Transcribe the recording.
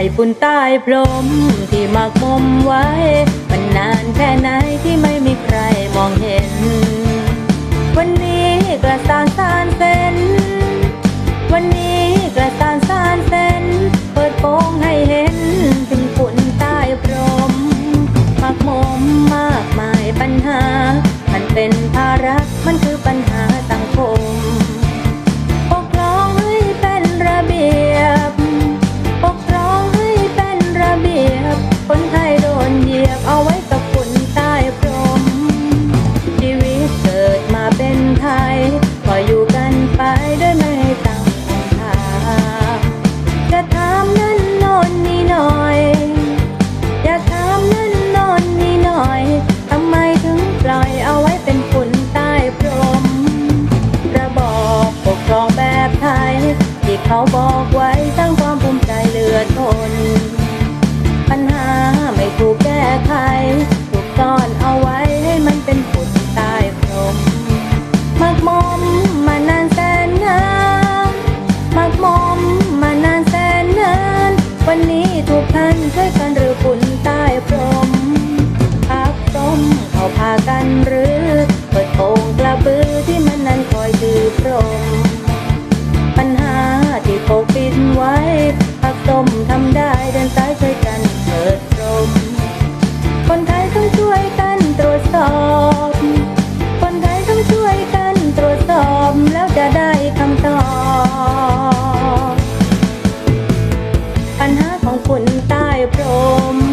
ไอ้ปุ่นใต้พรมที่มักมมไว้ มันนานแค่ไหนที่ไม่มีใครมองเห็น วันนี้กระแส เขาบอกไว้สร้างความภูมิใจเหลือทน ปัญหาไม่ถูกแก้ไขถูกซ่อนเอาไว้ให้มันเป็นฝุ่นใต้พรมมักมอมมานานแสนนานมักมอมมานานแสนนาน วันนี้ทุกท่านช่วยกันหรือฝุ่นใต้พรมพักต้มเขาพากันหรือ home.